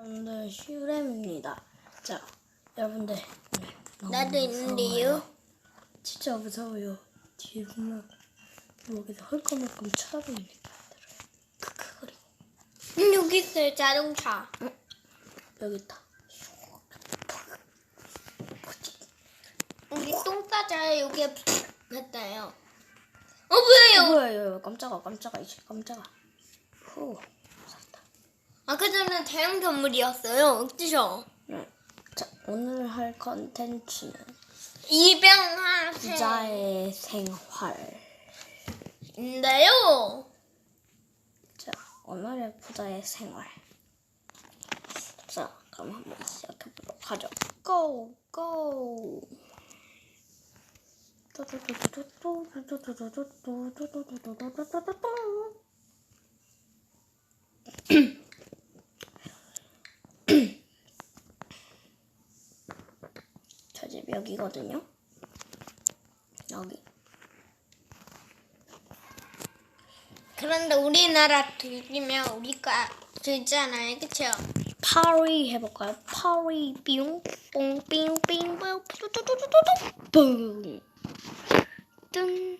여러분들 슈렘입니다. 자, 여러분들 네, 나도 있는데요. 진짜 무서워요. 뒤에 보면 여기서 헐거먹금 쳐다보는 느낌 들어요. 크크거리고 음, 여기 있어요 자동차. 여기 있다. 여기 똥 싸자요. 여기에 했다요. 어 어, 뭐예요? 뭐야, 깜짝아, 깜짝아, 이씨, 깜짝아. 후. 아까 전에 대형 선물이었어요. 그죠? 네. 자, 오늘 할 컨텐츠는 이병하세요. 부자의 생활. 인데요. 자, 오늘의 부자의 생활. 자, 그럼 한번 시작해보도록 하죠. 고! 고! 저 집 여기거든요. 여기. 그런데 우리나라 들리면 우리가 들잖아요. 그쵸? 파리 해볼까요? 파리 뿅, 뽕, 삥, 삥, 뽕, 뚜두두두두두, 뿡. 뜬,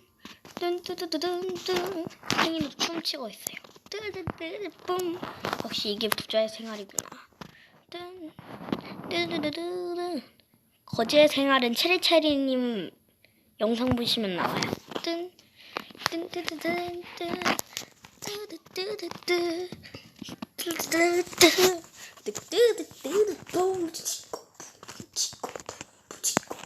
뜬, 뚜두두둔, 뜬. 땡이도 춤추고 있어요. 뚜두두두, 뿡. 역시 이게 부자의 생활이구나. 뜬, 뚜두두두두. 거지의 생활은 체리체리님 영상 보시면 나와요. 뜬, 뜬, 뜬. 치고, 치고.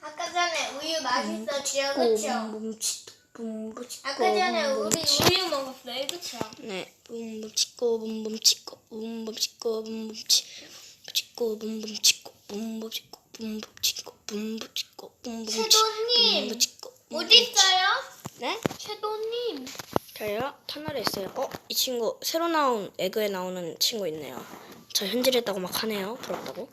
아까 전에 우유 맛있었죠. 그쵸? 붐붐치고, 붐붐치고, 아까 전에 우리 우유 먹었어요. 그쵸? 네, 붐붐치고, 붐붐치고, 붐붐치고, 붐붐치, 치고, 붐붐치고, 붐붐치고, 붐붐치고, 붐붐치고, 붐붐치, 최도님! 붐붐치고, 어디 있어요? 네? 최도님. 저요? 터널에 있어요. 어? 이 친구 새로 나온 에그에 나오는 친구 있네요. 저 현질했다고 막 하네요. 부럽다고.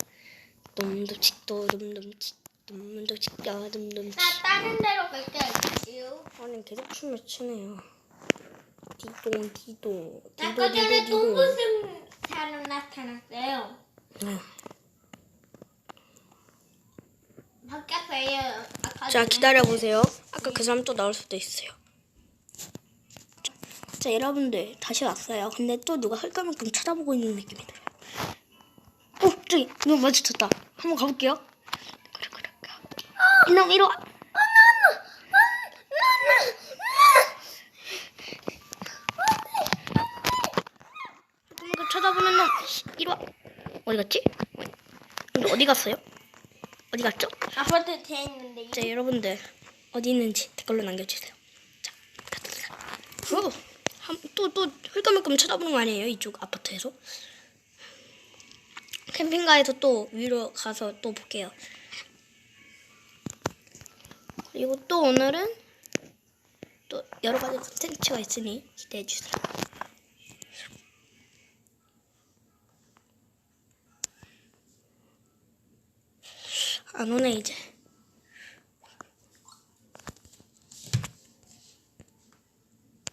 놈돔칙도 놈돔칙 놈돔칙 야 놈돔칙 나 다른 데로 갈게요. 아니 계속 춤을 추네요. 디동 디동 아까 전에 무슨 사람 나타났어요. 네. 바뀌었어요. 자 전에. 기다려 보세요. 아까 그 사람 또 나올 수도 있어요. 자, 자 여러분들 다시 왔어요. 근데 또 누가 헐까만큼 쳐다보고 있는 느낌이 들어요. 어 저기 누가 마주쳤다. 한번 가볼게요. 이놈 이리 와. 쳐다보는 놈 이리 와. 어디 갔지? 근데 어디 갔어요? 어디 갔죠? 아파트 돼 있는데. 자 여러분들 어디 있는지 댓글로 남겨주세요. 자, 어, 또또 hul까물끔 쳐다보는 거 아니에요 이쪽 아파트에서? 캠핑가에서 또 위로 가서 또 볼게요. 그리고 또 오늘은 또 여러 가지 콘텐츠가 있으니 기대해 주세요. 안 오네 이제.